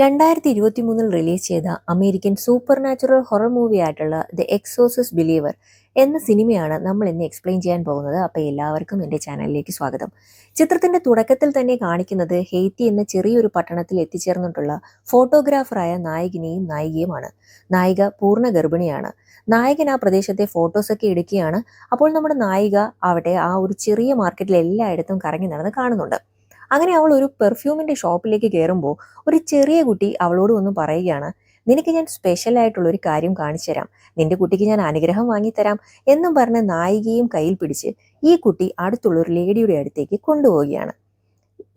രണ്ടായിരത്തി ഇരുപത്തി മൂന്നിൽ റിലീസ് ചെയ്ത American supernatural horror movie ആയിട്ടുള്ള ദ എക്സോസസ് ബിലീവർ എന്ന സിനിമയാണ് നമ്മൾ ഇന്ന് എക്സ്പ്ലെയിൻ ചെയ്യാൻ പോകുന്നത്. അപ്പോൾ എല്ലാവർക്കും എന്റെ ചാനലിലേക്ക് സ്വാഗതം. ചിത്രത്തിന്റെ തുടക്കത്തിൽ തന്നെ കാണിക്കുന്നത് ഹെയ്ത്തി എന്ന ചെറിയൊരു പട്ടണത്തിൽ എത്തിച്ചേർന്നിട്ടുള്ള ഫോട്ടോഗ്രാഫറായ നായകനെയും നായികയുമാണ്. നായിക പൂർണ ഗർഭിണിയാണ്. നായകൻ ആ പ്രദേശത്തെ ഫോട്ടോസൊക്കെ എടുക്കുകയാണ്. അപ്പോൾ നമ്മുടെ നായിക അവിടെ ആ ഒരു ചെറിയ മാർക്കറ്റിൽ എല്ലായിടത്തും കറങ്ങി നടന്ന് കാണുന്നുണ്ട്. അങ്ങനെ അവൾ ഒരു പെർഫ്യൂമിന്റെ ഷോപ്പിലേക്ക് കയറുമ്പോൾ ഒരു ചെറിയ കുട്ടി അവളോട് വന്ന് പറയുകയാണ് നിനക്ക് ഞാൻ സ്പെഷ്യൽ ആയിട്ടുള്ള ഒരു കാര്യം കാണിച്ചു തരാം. നിന്റെ കുട്ടിക്ക് ഞാൻ അനുഗ്രഹം വാങ്ങിത്തരാം എന്നും പറഞ്ഞ് നായികയും കയ്യിൽ പിടിച്ച് ഈ കുട്ടി അടുത്തുള്ള ഒരു ലേഡിയുടെ അടുത്തേക്ക് കൊണ്ടുപോവുകയാണ്.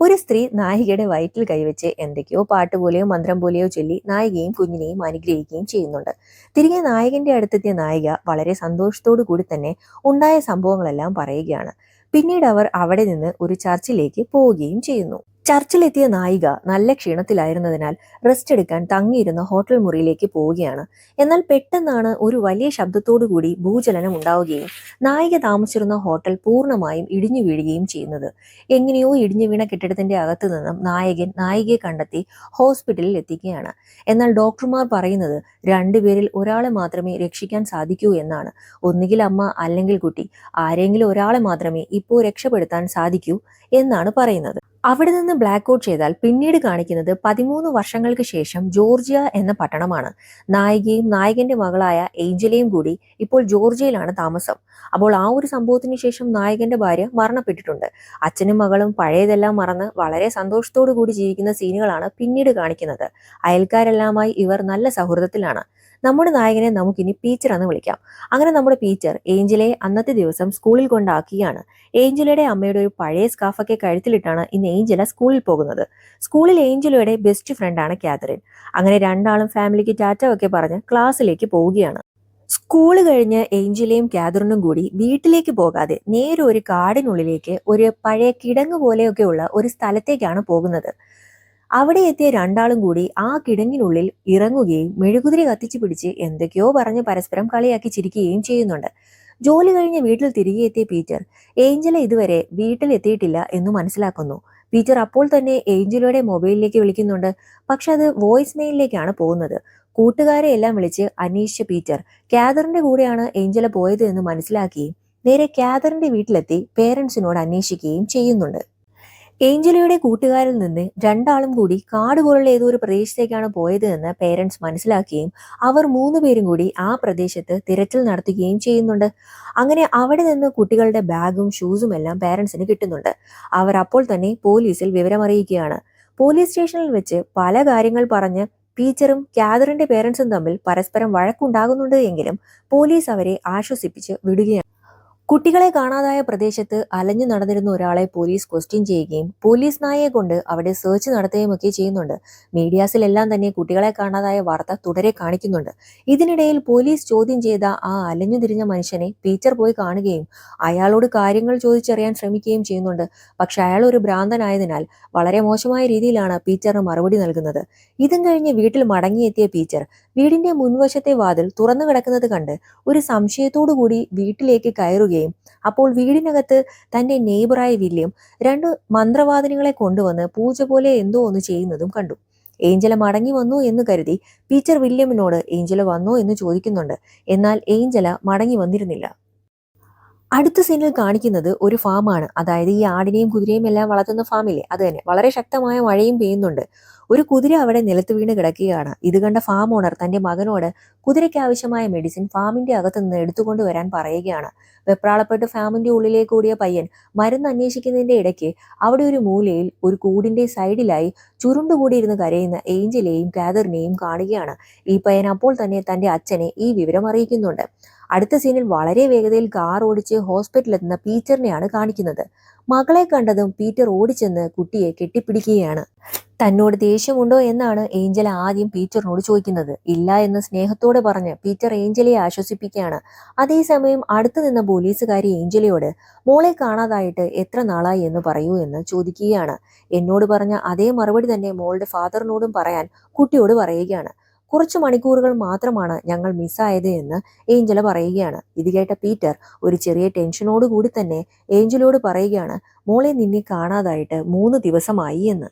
ഒരു സ്ത്രീ നായികയുടെ വയറ്റിൽ കൈവച്ച് എന്തൊക്കെയോ പാട്ട് പോലെയോ മന്ത്രം പോലെയോ ചൊല്ലി നായികയും കുഞ്ഞിനെയും അനുഗ്രഹിക്കുകയും ചെയ്യുന്നുണ്ട്. തിരികെ നായകന്റെ അടുത്തെത്തിയ നായിക വളരെ സന്തോഷത്തോടു കൂടി തന്നെ ഉണ്ടായ സംഭവങ്ങളെല്ലാം പറയുകയാണ്. പിന്നീട് അവർ അവിടെ നിന്ന് ഒരു ചർച്ചിലേക്ക് പോവുകയും ചെയ്യുന്നു. ചർച്ചിലെത്തിയ നായിക നല്ല ക്ഷീണത്തിലായിരുന്നതിനാൽ റെസ്റ്റ് എടുക്കാൻ തങ്ങിയിരുന്ന ഹോട്ടൽ മുറിയിലേക്ക് പോവുകയാണ്. എന്നാൽ പെട്ടെന്നാണ് ഒരു വലിയ ശബ്ദത്തോടു കൂടി ഭൂചലനം ഉണ്ടാവുകയും നായിക താമസിച്ചിരുന്ന ഹോട്ടൽ പൂർണമായും ഇടിഞ്ഞു വീഴുകയും ചെയ്യുന്നത്. എങ്ങനെയോ ഇടിഞ്ഞു വീണ കെട്ടിടത്തിന്റെ അകത്തു നിന്നും നായകൻ നായികയെ കണ്ടെത്തി ഹോസ്പിറ്റലിൽ എത്തിക്കുകയാണ്. എന്നാൽ ഡോക്ടർമാർ പറയുന്നത് രണ്ടുപേരിൽ ഒരാളെ മാത്രമേ രക്ഷിക്കാൻ സാധിക്കൂ എന്നാണ്. ഒന്നുകിൽ അമ്മ അല്ലെങ്കിൽ കുട്ടി ആരെങ്കിലും ഒരാളെ മാത്രമേ ഇപ്പോൾ രക്ഷപ്പെടുത്താൻ സാധിക്കൂ എന്നാണ് പറയുന്നത്. അവിടെ നിന്ന് ബ്ലാക്ക് ഔട്ട് ചെയ്താൽ പിന്നീട് കാണിക്കുന്നത് പതിമൂന്ന് വർഷങ്ങൾക്ക് ശേഷം ജോർജിയ എന്ന പട്ടണമാണ്. നായികയും നായകന്റെ മകളായ ഏഞ്ചലയും കൂടി ഇപ്പോൾ ജോർജിയയിലാണ് താമസം. അപ്പോൾ ആ ഒരു സംഭവത്തിന് ശേഷം നായകന്റെ ഭാര്യ മരണപ്പെട്ടിട്ടുണ്ട്. അച്ഛനും മകളും പഴയതെല്ലാം മറന്ന് വളരെ സന്തോഷത്തോടു കൂടി ജീവിക്കുന്ന സീനുകളാണ് പിന്നീട് കാണിക്കുന്നത്. അയൽക്കാരെല്ലാമായി ഇവർ നല്ല സൗഹൃദത്തിലാണ്. നമ്മുടെ നായകനെ നമുക്കിനി പീച്ചർ എന്ന് വിളിക്കാം. അങ്ങനെ നമ്മുടെ ടീച്ചർ ഏഞ്ചലയെ അന്നത്തെ ദിവസം സ്കൂളിൽ കൊണ്ടാക്കുകയാണ് ഏഞ്ചലയുടെ അമ്മയുടെ ഒരു പഴയ സ്കാഫൊക്കെ കഴുത്തിലിട്ടാണ് ഇന്ന് ഏഞ്ചല സ്കൂളിൽ പോകുന്നത്. സ്കൂളിൽ ഏഞ്ചലയുടെ ബെസ്റ്റ് ഫ്രണ്ടാണ് കാതറിൻ അങ്ങനെ രണ്ടാളും ഫാമിലിക്ക് ടാറ്റ ഒക്കെ പറഞ്ഞ് ക്ലാസ്സിലേക്ക് പോവുകയാണ്. സ്കൂൾ കഴിഞ്ഞ് ഏഞ്ചലയും കാതറിനും കൂടി വീട്ടിലേക്ക് പോകാതെ നേരെ ഒരു കാടിനുള്ളിലേക്ക് ഒരു പഴയ കിടങ്ങ് പോലെയൊക്കെയുള്ള ഒരു സ്ഥലത്തേക്കാണ് പോകുന്നത്. അവിടെ എത്തിയ രണ്ടാളും കൂടി ആ കിടങ്ങിനുള്ളിൽ ഇറങ്ങുകയും മെഴുകുതിരി കത്തിച്ചു പിടിച്ച് എന്തൊക്കെയോ പറഞ്ഞ് പരസ്പരം കളിയാക്കി ചിരിക്കുകയും ചെയ്യുന്നുണ്ട്. ജോലി കഴിഞ്ഞ് വീട്ടിൽ തിരികെ എത്തിയ പീറ്റർ ഏഞ്ചല ഇതുവരെ വീട്ടിൽ എത്തിയിട്ടില്ല എന്ന് മനസ്സിലാക്കുന്നു. പീറ്റർ അപ്പോൾ തന്നെ ഏഞ്ചലയുടെ മൊബൈലിലേക്ക് വിളിക്കുന്നുണ്ട്. പക്ഷെ അത് വോയിസ് മെയിലിലേക്കാണ് പോകുന്നത്. കൂട്ടുകാരെ എല്ലാം വിളിച്ച് അന്വേഷിച്ച പീറ്റർ കാതറിന്റെ കൂടെയാണ് ഏഞ്ചല പോയത് എന്ന് മനസ്സിലാക്കുകയും നേരെ കാതറിന്റെ വീട്ടിലെത്തി പേരൻസിനോട് അന്വേഷിക്കുകയും ചെയ്യുന്നുണ്ട്. ഏഞ്ചലയുടെ കൂട്ടുകാരിൽ നിന്ന് രണ്ടാളും കൂടി കാട് പോലുള്ള ഏതോ ഒരു പ്രദേശത്തേക്കാണ് പോയത് എന്ന് പേരൻസ് മനസ്സിലാക്കുകയും അവർ മൂന്ന് പേരും കൂടി ആ പ്രദേശത്ത് തിരച്ചിൽ നടത്തുകയും ചെയ്യുന്നുണ്ട്. അങ്ങനെ അവിടെ നിന്ന് കുട്ടികളുടെ ബാഗും ഷൂസും എല്ലാം പേരൻസിന് കിട്ടുന്നുണ്ട്. അവർ അപ്പോൾ തന്നെ പോലീസിൽ വിവരമറിയിക്കുകയാണ്. പോലീസ് സ്റ്റേഷനിൽ വെച്ച് പല കാര്യങ്ങൾ പറഞ്ഞ് ടീച്ചറും കാതറിന്റെ പേരൻസും തമ്മിൽ പരസ്പരം വഴക്കുണ്ടാകുന്നുണ്ട് എങ്കിലും പോലീസ് അവരെ ആശ്വസിപ്പിച്ച് വിടുകയാണ്. കുട്ടികളെ കാണാതായ പ്രദേശത്ത് അലഞ്ഞു നടന്നിരുന്ന ഒരാളെ പോലീസ് ക്വസ്റ്റ്യൻ ചെയ്യുകയും പോലീസ് നായയെ കൊണ്ട് അവിടെ സെർച്ച് നടത്തുകയും ഒക്കെ ചെയ്യുന്നുണ്ട്. മീഡിയാസിലെല്ലാം തന്നെ കുട്ടികളെ കാണാതായ വാർത്ത തുടരെ കാണിക്കുന്നുണ്ട്. ഇതിനിടയിൽ പോലീസ് ചോദ്യം ചെയ്ത ആ അലഞ്ഞു തിരിഞ്ഞ മനുഷ്യനെ ടീച്ചർ പോയി കാണുകയും അയാളോട് കാര്യങ്ങൾ ചോദിച്ചറിയാൻ ശ്രമിക്കുകയും ചെയ്യുന്നുണ്ട്. പക്ഷെ അയാൾ ഒരു ഭ്രാന്തനായതിനാൽ വളരെ മോശമായ രീതിയിലാണ് പീച്ചറിന് മറുപടി നൽകുന്നത്. ഇതും കഴിഞ്ഞ് വീട്ടിൽ മടങ്ങിയെത്തിയ ടീച്ചർ വീടിന്റെ മുൻവശത്തെ വാതിൽ തുറന്നു കിടക്കുന്നത് കണ്ട് ഒരു സംശയത്തോടു കൂടി വീട്ടിലേക്ക് കയറുകയും അപ്പോൾ വീടിനകത്ത് തന്റെ നെയ്ബറായ വില്യം രണ്ട് മന്ത്രവാദിനികളെ കൊണ്ടുവന്ന് പൂജ പോലെ എന്തോ ഒന്ന് ചെയ്യുന്നതും കണ്ടു. ഏഞ്ചല മടങ്ങി വന്നു എന്ന് കരുതി ടീച്ചർ വില്യമിനോട് ഏഞ്ചല വന്നോ എന്ന് ചോദിക്കുന്നുണ്ട്. എന്നാൽ ഏഞ്ചല മടങ്ങി വന്നിരുന്നില്ല. അടുത്ത സീനിൽ കാണിക്കുന്നത് ഒരു ഫാമാണ് അതായത് ഈ ആടിനെയും കുതിരയും എല്ലാം വളർത്തുന്ന ഫാമില്ലേ അത് തന്നെ. വളരെ ശക്തമായ മഴയും പെയ്യുന്നുണ്ട്. ഒരു കുതിര അവിടെ നിലത്ത് വീണ് കിടക്കുകയാണ്. ഇത് കണ്ട ഫാം ഓണർ തന്റെ മകനോട് കുതിരയ്ക്ക് ആവശ്യമായ മെഡിസിൻ ഫാമിന്റെ അകത്ത് നിന്ന് എടുത്തുകൊണ്ട് വരാൻ പറയുകയാണ്. വെപ്രാളപ്പെട്ട് ഫാമിന്റെ ഉള്ളിലേക്ക് കൂടിയ പയ്യൻ മരുന്ന് അന്വേഷിക്കുന്നതിന്റെ ഇടയ്ക്ക് അവിടെ ഒരു മൂലയിൽ ഒരു കൂടിന്റെ സൈഡിലായി ചുരുണ്ടുകൂടിയിരുന്ന് കരയുന്ന ഏഞ്ചലേയും കാതറിനെയും കാണുകയാണ്. ഈ പയ്യൻ അപ്പോൾ തന്നെ തന്റെ അച്ഛനെ ഈ വിവരം അറിയിക്കുന്നുണ്ട്. അടുത്ത സീനിൽ വളരെ വേഗതയിൽ കാർ ഓടിച്ച് ഹോസ്പിറ്റലിലെത്തുന്ന പീറ്ററിനെയാണ് കാണിക്കുന്നത്. മകളെ കണ്ടതും പീറ്റർ ഓടിച്ചെന്ന് കുട്ടിയെ കെട്ടിപ്പിടിക്കുകയാണ്. തന്നോട് ദേഷ്യമുണ്ടോ എന്നാണ് ഏഞ്ചൽ ആദ്യം പീറ്ററിനോട് ചോദിക്കുന്നത്. ഇല്ല എന്ന് സ്നേഹത്തോടെ പറഞ്ഞ് പീറ്റർ ഏഞ്ചലിയെ ആശ്വസിപ്പിക്കുകയാണ്. അതേസമയം അടുത്തു നിന്ന പോലീസുകാരി ഏഞ്ചലിയോട് മോളെ കാണാതായിട്ട് എത്ര നാളായി എന്ന് പറയൂ എന്ന് ചോദിക്കുകയാണ്. എന്നോട് പറഞ്ഞ അതേ മറുപടി തന്നെ മോളുടെ ഫാദറിനോടും പറയാൻ കുട്ടിയോട് പറയുകയാണ്. കുറച്ച് മണിക്കൂറുകൾ മാത്രമാണ് ഞങ്ങൾ മിസ്സായത് എന്ന് ഏഞ്ചല പറയുകയാണ്. ഇത് കേട്ട പീറ്റർ ഒരു ചെറിയ ടെൻഷനോട് കൂടി തന്നെ ഏഞ്ചലോട് പറയുകയാണ് മോളെ നിന്നെ കാണാതായിട്ട് മൂന്ന് ദിവസമായി എന്ന്.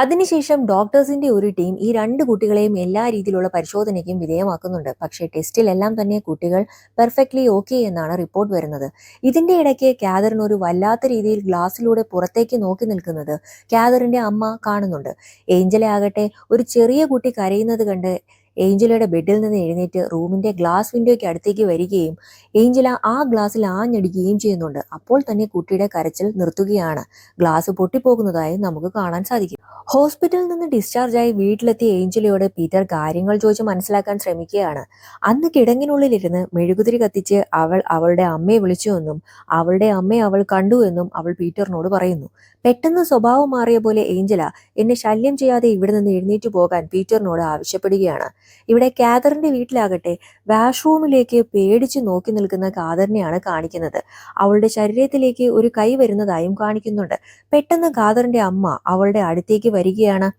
അതിനുശേഷം ഡോക്ടേഴ്സിന്റെ ഒരു ടീം ഈ രണ്ട് കുട്ടികളെയും എല്ലാ രീതിയിലുള്ള പരിശോധനയ്ക്കും വിധേയമാക്കുന്നുണ്ട്. പക്ഷേ ടെസ്റ്റിലെല്ലാം തന്നെ കുട്ടികൾ പെർഫെക്റ്റ്ലി ഓക്കെ എന്നാണ് റിപ്പോർട്ട് വരുന്നത്. ഇതിന്റെ ഇടയ്ക്ക് കാദറിൻ ഒരു വല്ലാത്ത രീതിയിൽ ഗ്ലാസ്സിലൂടെ പുറത്തേക്ക് നോക്കി നിൽക്കുന്നത് കാതറിന്റെ അമ്മ കാണുന്നുണ്ട്. ഏഞ്ചലെ ആകട്ടെ ഒരു ചെറിയ കുട്ടി കരയുന്നത് കണ്ട് ഏഞ്ചലയുടെ ബെഡിൽ നിന്ന് എഴുന്നേറ്റ് റൂമിന്റെ ഗ്ലാസ് വിൻഡോയ്ക്ക് അടുത്തേക്ക് വരികയും ഏഞ്ചല ആ ഗ്ലാസ്സിൽ ആഞ്ഞടിക്കുകയും ചെയ്യുന്നുണ്ട്. അപ്പോൾ തന്നെ കുട്ടിയുടെ കരച്ചിൽ നിർത്തുകയാണ്. ഗ്ലാസ് പൊട്ടിപ്പോകുന്നതായി നമുക്ക് കാണാൻ സാധിക്കും. ഹോസ്പിറ്റലിൽ നിന്ന് ഡിസ്ചാർജായി വീട്ടിലെത്തിയ ഏഞ്ചലയോട് പീറ്റർ കാര്യങ്ങൾ ചോദിച്ച് മനസ്സിലാക്കാൻ ശ്രമിക്കുകയാണ്. അന്ന് കിടങ്ങിനുള്ളിലിരുന്ന് മെഴുകുതിരി കത്തിച്ച് അവൾ അവളുടെ അമ്മയെ വിളിച്ചുവെന്നും അവളുടെ അമ്മയെ അവൾ കണ്ടു എന്നും അവൾ പീറ്ററിനോട് പറയുന്നു. പെട്ടെന്ന് സ്വഭാവം മാറിയ പോലെ ഏഞ്ചല എന്നെ ശല്യം ചെയ്യാതെ ഇവിടെ നിന്ന് എഴുന്നേറ്റ് പോകാൻ പീറ്ററിനോട് ആവശ്യപ്പെടുകയാണ്. ഇവിടെ കാതറിന്റെ വീട്ടിലാകട്ടെ വാഷ്റൂമിലേക്ക് പേടിച്ച് നോക്കി നിൽക്കുന്ന കാതറിനെയാണ് കാണിക്കുന്നത്. അവളുടെ ശരീരത്തിലേക്ക് ഒരു കൈ വരുന്നതായും കാണിക്കുന്നുണ്ട്. പെട്ടെന്ന് കാതറിന്റെ അമ്മ അവളുടെ അടുത്തേക്ക് വരികയാണ്.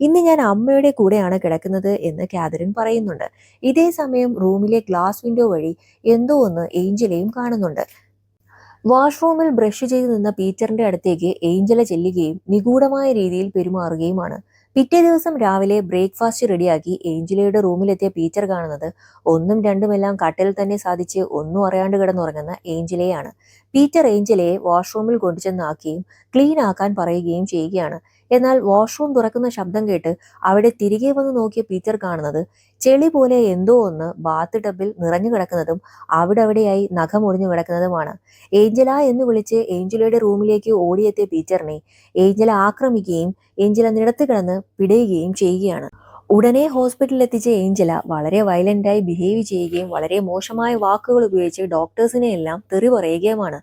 ഇന്ന് ഞാൻ അമ്മയുടെ കൂടെയാണ് കിടക്കുന്നത് എന്ന് കാതറിൻ പറയുന്നുണ്ട്. ഇതേ സമയം റൂമിലെ ഗ്ലാസ് വിൻഡോ വഴി എന്തോ ഒന്ന് ഏഞ്ചലയും കാണുന്നുണ്ട്. വാഷ്റൂമിൽ ബ്രഷ് ചെയ്ത് നിന്ന പീറ്ററിന്റെ അടുത്തേക്ക് ഏഞ്ചല ചെല്ലുകയും നിഗൂഢമായ രീതിയിൽ പെരുമാറുകയുമാണ്. പിറ്റേ ദിവസം രാവിലെ ബ്രേക്ക്ഫാസ്റ്റ് റെഡിയാക്കി ഏഞ്ചലയുടെ റൂമിലെത്തിയ പീറ്റർ കാണുന്നത് ഒന്നും രണ്ടുമെല്ലാം കട്ടിൽ തന്നെ സാധിച്ച് ഒന്നും അറിയാണ്ട് കിടന്നുറങ്ങുന്ന ഏഞ്ചലയാണ് പീറ്റർ ഏഞ്ചലയെ വാഷ്റൂമിൽ കൊണ്ടുചെന്നാക്കുകയും ക്ലീൻ ആക്കാൻ പറയുകയും ചെയ്യുകയാണ്. എന്നാൽ വാഷ്റൂം തുറക്കുന്ന ശബ്ദം കേട്ട് അവിടെ തിരികെ വന്ന് നോക്കിയ പീറ്റർ കാണുന്നത് ചെളി പോലെ എന്തോ ഒന്ന് ബാത്ത് ടബിൽ നിറഞ്ഞു കിടക്കുന്നതും അവിടെ അവിടെയായി നഖം ഒടിഞ്ഞു കിടക്കുന്നതുമാണ്. ഏഞ്ചല എന്ന് വിളിച്ച് ഏഞ്ചലയുടെ റൂമിലേക്ക് ഓടിയെത്തിയ പീറ്ററിനെ ഏഞ്ചല ആക്രമിക്കുകയും ഏഞ്ചല നിലത്ത് കിടന്ന് പിടയുകയും ചെയ്യുകയാണ്. ഉടനെ ഹോസ്പിറ്റലിൽ എത്തിച്ച ഏഞ്ചല വളരെ വയലന്റായി ബിഹേവ് ചെയ്യുകയും വളരെ മോശമായ വാക്കുകൾ ഉപയോഗിച്ച് ഡോക്ടേഴ്സിനെ എല്ലാം തെറി പറയുകയുമാണ്.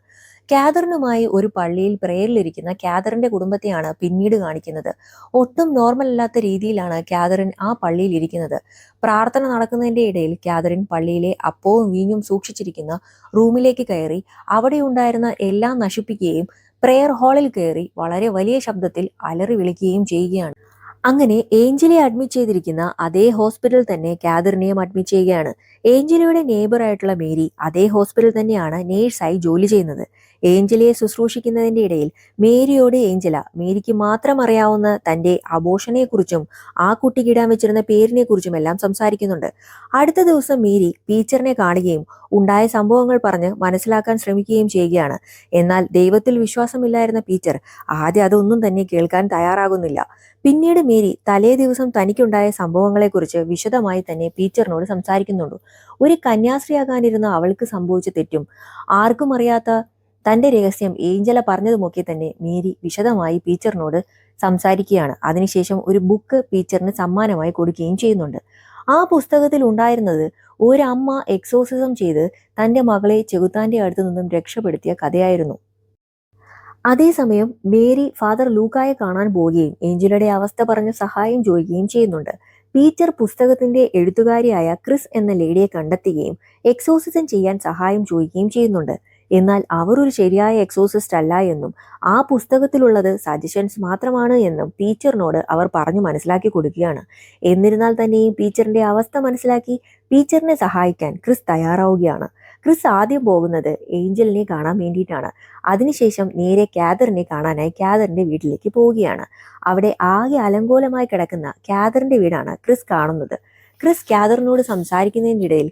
കാതറിനുമായി ഒരു പള്ളിയിൽ പ്രേയറിലിരിക്കുന്ന കാതറിന്റെ കുടുംബത്തെയാണ് പിന്നീട് കാണിക്കുന്നത്. ഒട്ടും നോർമൽ അല്ലാത്ത രീതിയിലാണ് കാതറിൻ ആ പള്ളിയിൽ ഇരിക്കുന്നത് പ്രാർത്ഥന നടക്കുന്നതിന്റെ ഇടയിൽ കാതറിൻ പള്ളിയിലെ അപ്പവും വീഞ്ഞും സൂക്ഷിച്ചിരിക്കുന്ന റൂമിലേക്ക് കയറി അവിടെ ഉണ്ടായിരുന്ന എല്ലാം നശിപ്പിക്കുകയും പ്രെയർ ഹാളിൽ കയറി വളരെ വലിയ ശബ്ദത്തിൽ അലറി വിളിക്കുകയും ചെയ്യുകയാണ്. അങ്ങനെ ഏഞ്ചലിയെ അഡ്മിറ്റ് ചെയ്തിരിക്കുന്ന അതേ ഹോസ്പിറ്റലിൽ തന്നെ കാതറിനെയും അഡ്മിറ്റ് ചെയ്യുകയാണ്. ഏഞ്ചലിയുടെ നേബറായിട്ടുള്ള മേരി അതേ ഹോസ്പിറ്റലിൽ തന്നെയാണ് നേഴ്സായി ജോലി ചെയ്യുന്നത്. ഏഞ്ചലിയെ ശുശ്രൂഷിക്കുന്നതിന്റെ ഇടയിൽ മേരിയോട് ഏഞ്ചല മേരിക്ക് മാത്രം അറിയാവുന്ന തന്റെ അബോഷനെക്കുറിച്ചും ആ കുട്ടിക്ക് ഇടാൻ വെച്ചിരുന്ന പേരിനെ കുറിച്ചും എല്ലാം സംസാരിക്കുന്നുണ്ട്. അടുത്ത ദിവസം മേരി ടീച്ചറിനെ കാണുകയും ഉണ്ടായ സംഭവങ്ങൾ പറഞ്ഞ് മനസ്സിലാക്കാൻ ശ്രമിക്കുകയും ചെയ്യുകയാണ്. എന്നാൽ ദൈവത്തിൽ വിശ്വാസമില്ലായിരുന്ന പീറ്റർ ആദ്യം അതൊന്നും തന്നെ കേൾക്കാൻ തയ്യാറാകുന്നില്ല. പിന്നീട് മേരി തലേ ദിവസം തനിക്കുണ്ടായ സംഭവങ്ങളെക്കുറിച്ച് വിശദമായി തന്നെ പീച്ചറിനോട് സംസാരിക്കുന്നുണ്ട്. ഒരു കന്യാസ്ത്രീയാകാനിരുന്ന അവൾക്ക് സംഭവിച്ച തെറ്റും ആർക്കും അറിയാത്ത തന്റെ രഹസ്യം ഏഞ്ചല പറഞ്ഞതുമൊക്കെ തന്നെ മേരി വിശദമായി പീച്ചറിനോട് സംസാരിക്കുകയാണ്. അതിനുശേഷം ഒരു ബുക്ക് പീച്ചറിന് സമ്മാനമായി കൊടുക്കുകയും ചെയ്യുന്നുണ്ട്. ആ പുസ്തകത്തിൽ ഉണ്ടായിരുന്നത് ഒരമ്മ എക്സോസിസം ചെയ്ത് തന്റെ മകളെ ചെകുത്താന്റെ അടുത്തു നിന്നും രക്ഷപ്പെടുത്തിയ കഥയായിരുന്നു. അതേസമയം മേരി ഫാദർ ലൂക്കായെ കാണാൻ പോവുകയും ഏഞ്ചലയുടെ അവസ്ഥ പറഞ്ഞ് സഹായം ചോദിക്കുകയും ചെയ്യുന്നുണ്ട്. പീറ്റർ പുസ്തകത്തിന്റെ എഴുത്തുകാരിയായ ക്രിസ് എന്ന ലേഡിയെ കണ്ടെത്തുകയും എക്സോസിസം ചെയ്യാൻ സഹായം ചോദിക്കുകയും ചെയ്യുന്നുണ്ട്. എന്നാൽ അവർ ഒരു ശരിയായ എക്സോസിസ്റ്റ് അല്ല എന്നും ആ പുസ്തകത്തിലുള്ളത് സജഷൻസ് മാത്രമാണ് എന്നും പീച്ചറിനോട് അവർ പറഞ്ഞു മനസ്സിലാക്കി കൊടുക്കുകയാണ്. എന്നിരുന്നാൽ തന്നെയും പീച്ചറിന്റെ അവസ്ഥ മനസ്സിലാക്കി പീച്ചറിനെ സഹായിക്കാൻ ക്രിസ് തയ്യാറാവുകയാണ്. ക്രിസ് ആദ്യം പോകുന്നത് ഏഞ്ചലിനെ കാണാൻ വേണ്ടിയിട്ടാണ്. അതിനുശേഷം നേരെ കാതറിനെ കാണാനായി കാതറിന്റെ വീട്ടിലേക്ക് പോവുകയാണ്. അവിടെ ആകെ അലങ്കോലമായി കിടക്കുന്ന കാതറിന്റെ വീടാണ് ക്രിസ് കാണുന്നത്. ക്രിസ് കാതറിനോട് സംസാരിക്കുന്നതിന്റെ ഇടയിൽ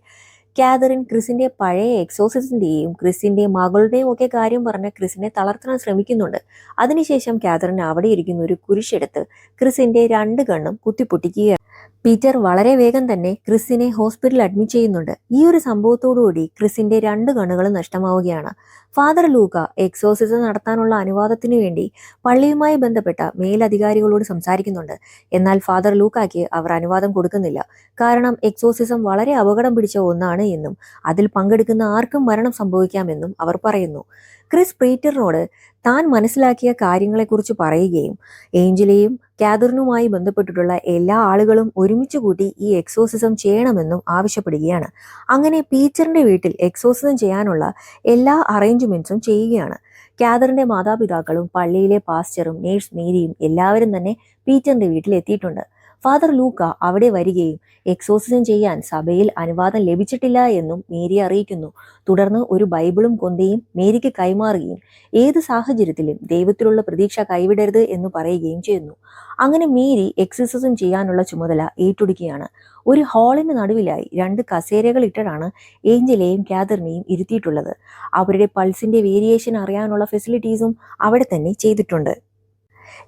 കാതറിൻ ക്രിസിന്റെ പഴയ എക്സോസിസിന്റെയും ക്രിസിന്റെ മകളുടെയും ഒക്കെ കാര്യം പറഞ്ഞ് ക്രിസിനെ തളർത്താൻ ശ്രമിക്കുന്നുണ്ട്. അതിനുശേഷം കാതറിൻ അവിടെ ഇരിക്കുന്ന ഒരു കുരിശെടുത്ത് ക്രിസിന്റെ രണ്ട് കണ്ണും കുത്തിപ്പൊട്ടിക്കുകയാണ്. പീറ്റർ വളരെ വേഗം തന്നെ ക്രിസിനെ ഹോസ്പിറ്റലിൽ അഡ്മിറ്റ് ചെയ്യുന്നുണ്ട്. ഈ ഒരു സംഭവത്തോടുകൂടി ക്രിസിന്റെ രണ്ട് കണ്ണുകളും നഷ്ടമാവുകയാണ്. ഫാദർ ലൂക്ക എക്സോസിസം നടത്താനുള്ള അനുവാദത്തിനു വേണ്ടി പള്ളിയുമായി ബന്ധപ്പെട്ട മേലധികാരികളോട് സംസാരിക്കുന്നുണ്ട്. എന്നാൽ ഫാദർ ലൂക്കാക്കി അവർ അനുവാദം കൊടുക്കുന്നില്ല. കാരണം എക്സോസിസം വളരെ അപകടം പിടിച്ച ഒന്നാണ് എന്നും അതിൽ പങ്കെടുക്കുന്ന ആർക്കും മരണം സംഭവിക്കാമെന്നും അവർ പറയുന്നു. ക്രിസ് പ്രീറ്ററിനോട് താൻ മനസ്സിലാക്കിയ കാര്യങ്ങളെക്കുറിച്ച് പറയുകയും ഏഞ്ചലെയും കാതറിനുമായി ബന്ധപ്പെട്ടിട്ടുള്ള എല്ലാ ആളുകളും ഒരുമിച്ച് കൂട്ടി ഈ എക്സോസിസം ചെയ്യണമെന്നും ആവശ്യപ്പെടുകയാണ്. അങ്ങനെ പീച്ചറിന്റെ വീട്ടിൽ എക്സോസിസം ചെയ്യാനുള്ള എല്ലാ അറേഞ്ച്മെന്റ്സും ചെയ്യുകയാണ്. കാതറിന്റെ മാതാപിതാക്കളും പള്ളിയിലെ പാസ്റ്ററും നേഴ്സ് മേരിയും എല്ലാവരും തന്നെ പീറ്ററിന്റെ വീട്ടിൽ എത്തിയിട്ടുണ്ട് ഫാദർ ലൂക്ക അവിടെ വരികയും എക്സോസിസം ചെയ്യാൻ സഭയിൽ അനുവാദം ലഭിച്ചിട്ടില്ല എന്നും മേരി അറിയിക്കുന്നു. തുടർന്ന് ഒരു ബൈബിളും കൊന്തയും മേരിക്ക് കൈമാറുകയും ഏത് സാഹചര്യത്തിലും ദൈവത്തിലുള്ള പ്രതീക്ഷ കൈവിടരുത് എന്ന് പറയുകയും ചെയ്യുന്നു. അങ്ങനെ മേരി എക്സസൈസും ചെയ്യാനുള്ള ചുമതല ഏറ്റെടുക്കുകയാണ്. ഒരു ഹാളിന് നടുവിലായി രണ്ട് കസേരകൾ ഇട്ടിട്ടാണ് ഏഞ്ചലെയും കാതറിനെയും ഇരുത്തിയിട്ടുള്ളത്. അവരുടെ പൾസിന്റെ വേരിയേഷൻ അറിയാനുള്ള ഫെസിലിറ്റീസും അവിടെ തന്നെ ചെയ്തിട്ടുണ്ട്.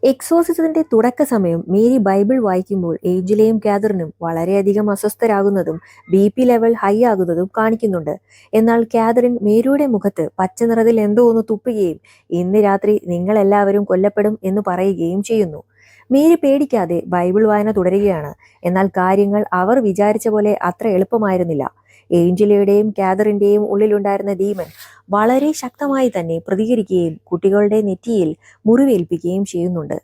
എക്സോസിസത്തിന്റെ തുടക്ക സമയം മേരി ബൈബിൾ വായിക്കുമ്പോൾ ഏഞ്ചലയും കാതറിനും വളരെയധികം അസ്വസ്ഥരാകുന്നതും ബി പി ലെവൽ ഹൈ ആകുന്നതും കാണിക്കുന്നുണ്ട്. എന്നാൽ കാതറിൻ മേരിയുടെ മുഖത്ത് പച്ച നിറത്തിൽ എന്തോ ഒന്ന് തുപ്പുകയും ഇന്ന് രാത്രി നിങ്ങളെല്ലാവരും കൊല്ലപ്പെടും എന്ന് പറയുകയും ചെയ്യുന്നു. മേരി പേടിക്കാതെ ബൈബിൾ വായന തുടരുകയാണ്. എന്നാൽ കാര്യങ്ങൾ അവർ വിചാരിച്ച പോലെ അത്ര എളുപ്പമായിരുന്നില്ല. ഏഞ്ചലയുടെയും കാതറിന്റെയും ഉള്ളിലുണ്ടായിരുന്ന ഡീമൻ വളരെ ശക്തമായി തന്നെ പ്രതികരിക്കുകയും കുട്ടികളുടെ നെറ്റിയിൽ മുറിവേൽപ്പിക്കുകയും ചെയ്യുന്നുണ്ട്.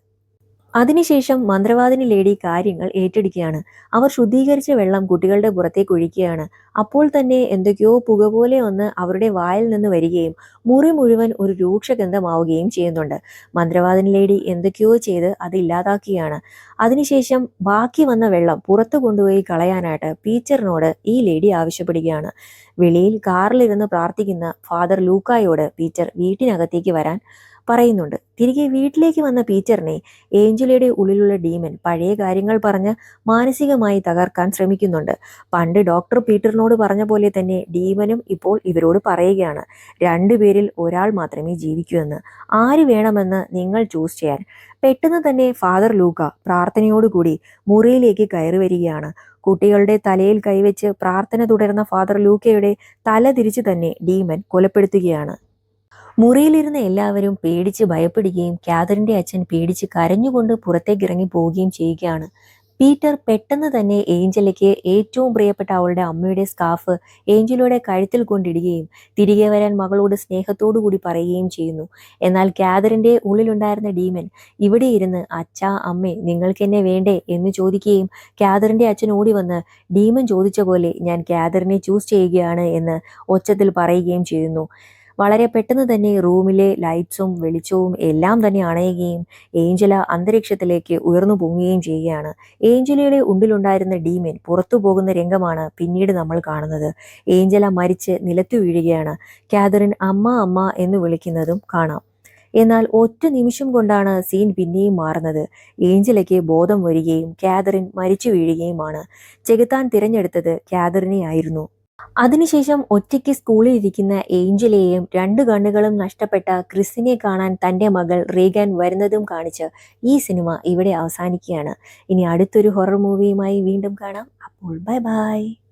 അതിനുശേഷം മന്ത്രവാദിനി ലേഡി കാര്യങ്ങൾ ഏറ്റെടുക്കുകയാണ്. അവർ ശുദ്ധീകരിച്ച വെള്ളം കുട്ടികളുടെ പുറത്തേക്ക് ഒഴിക്കുകയാണ്. അപ്പോൾ തന്നെ എന്തൊക്കെയോ പുക പോലെ ഒന്ന് അവരുടെ വായിൽ നിന്ന് വരികയും മുറി മുഴുവൻ ഒരു രൂക്ഷഗന്ധമാവുകയും ചെയ്യുന്നുണ്ട്. മന്ത്രവാദിനി ലേഡി എന്തൊക്കെയോ ചെയ്ത് അത് ഇല്ലാതാക്കുകയാണ്. അതിനുശേഷം ബാക്കി വന്ന വെള്ളം പുറത്തു കൊണ്ടുപോയി കളയാനായിട്ട് പീച്ചറിനോട് ഈ ലേഡി ആവശ്യപ്പെടുകയാണ്. വെളിയിൽ കാറിലിരുന്ന് പ്രാർത്ഥിക്കുന്ന ഫാദർ ലൂക്കായോട് പീച്ചർ വീട്ടിനകത്തേക്ക് വരാൻ പറയുന്നുണ്ട്. തിരികെ വീട്ടിലേക്ക് വന്ന പീറ്ററിനെ ഏഞ്ചലയുടെ ഉള്ളിലുള്ള ഡീമൻ പഴയ കാര്യങ്ങൾ പറഞ്ഞ് മാനസികമായി തകർക്കാൻ ശ്രമിക്കുന്നുണ്ട്. പണ്ട് ഡോക്ടർ പീറ്ററിനോട് പറഞ്ഞ പോലെ തന്നെ ഡീമനും ഇപ്പോൾ ഇവരോട് പറയുകയാണ്. രണ്ടുപേരിൽ ഒരാൾ മാത്രമേ ജീവിക്കൂ എന്ന് ആര് വേണമെന്ന് നിങ്ങൾ ചൂസ് ചെയ്യാൻ. പെട്ടെന്ന് തന്നെ ഫാദർ ലൂക്ക പ്രാർത്ഥനയോടുകൂടി മുറിയിലേക്ക് കയറി വരികയാണ്. കുട്ടികളുടെ തലയിൽ കൈവച്ച് പ്രാർത്ഥന തുടരുന്ന ഫാദർ ലൂക്കയുടെ തല തിരിച്ചു തന്നെ ഡീമൻ കൊലപ്പെടുത്തുകയാണ്. മുറിയിലിരുന്ന എല്ലാവരും പേടിച്ച് ഭയപ്പെടുകയും കാതറിന്റെ അച്ഛൻ പേടിച്ച് കരഞ്ഞുകൊണ്ട് പുറത്തേക്ക് ഇറങ്ങി പോവുകയും ചെയ്യുകയാണ്. പീറ്റർ പെട്ടെന്ന് തന്നെ ഏഞ്ചലയ്ക്ക് ഏറ്റവും പ്രിയപ്പെട്ട അവളുടെ അമ്മയുടെ സ്കാഫ് ഏഞ്ചലയുടെ കഴുത്തിൽ കൊണ്ടിടുകയും തിരികെ വരാൻ മകളോട് സ്നേഹത്തോടു കൂടി പറയുകയും ചെയ്യുന്നു. എന്നാൽ കാതറിന്റെ ഉള്ളിലുണ്ടായിരുന്ന ഡീമൻ ഇവിടെ ഇരുന്ന് അച്ഛാ അമ്മേ നിങ്ങൾക്ക് എന്നെ വേണ്ടേ? എന്ന് ചോദിക്കുകയും കാതറിന്റെ അച്ഛൻ ഓടി വന്ന് ഡീമൻ ചോദിച്ച പോലെ ഞാൻ കാതറിനെ ചൂസ് ചെയ്യുകയാണ് എന്ന് ഒച്ചത്തിൽ പറയുകയും ചെയ്യുന്നു. വളരെ പെട്ടെന്ന് തന്നെ റൂമിലെ ലൈറ്റ്സും വെളിച്ചവും എല്ലാം തന്നെ അണയുകയും ഏഞ്ചല അന്തരീക്ഷത്തിലേക്ക് ഉയർന്നു പൊങ്ങുകയും ചെയ്യുകയാണ്. ഏഞ്ചലയുടെ ഉള്ളിലുണ്ടായിരുന്ന ഡീമൻ പുറത്തു പോകുന്ന രംഗമാണ് പിന്നീട് നമ്മൾ കാണുന്നത്. ഏഞ്ചല മരിച്ച് നിലത്തു വീഴുകയാണ്. കാതറിൻ അമ്മ അമ്മ എന്ന് വിളിക്കുന്നതും കാണാം. എന്നാൽ ഒറ്റ നിമിഷം കൊണ്ടാണ് സീൻ പിന്നെയും മാറുന്നത്. ഏഞ്ചലയ്ക്ക് ബോധം വരികയും കാതറിൻ മരിച്ചു വീഴുകയുമാണ്. ചെകുത്താൻ തിരഞ്ഞെടുത്തത് കാതറിനെ ആയിരുന്നു അതിനുശേഷം ഒറ്റയ്ക്ക് സ്കൂളിൽ ഇരിക്കുന്ന ഏഞ്ചലെയും രണ്ട് കണ്ണുകളും നഷ്ടപ്പെട്ട ക്രിസിനെ കാണാൻ തന്റെ മകൾ റീഗൻ വരുന്നതും കാണിച്ച് ഈ സിനിമ ഇവിടെ അവസാനിക്കുകയാണ്. ഇനി അടുത്തൊരു ഹൊറർ മൂവിയുമായി വീണ്ടും കാണാം. അപ്പോൾ ബൈ ബൈ.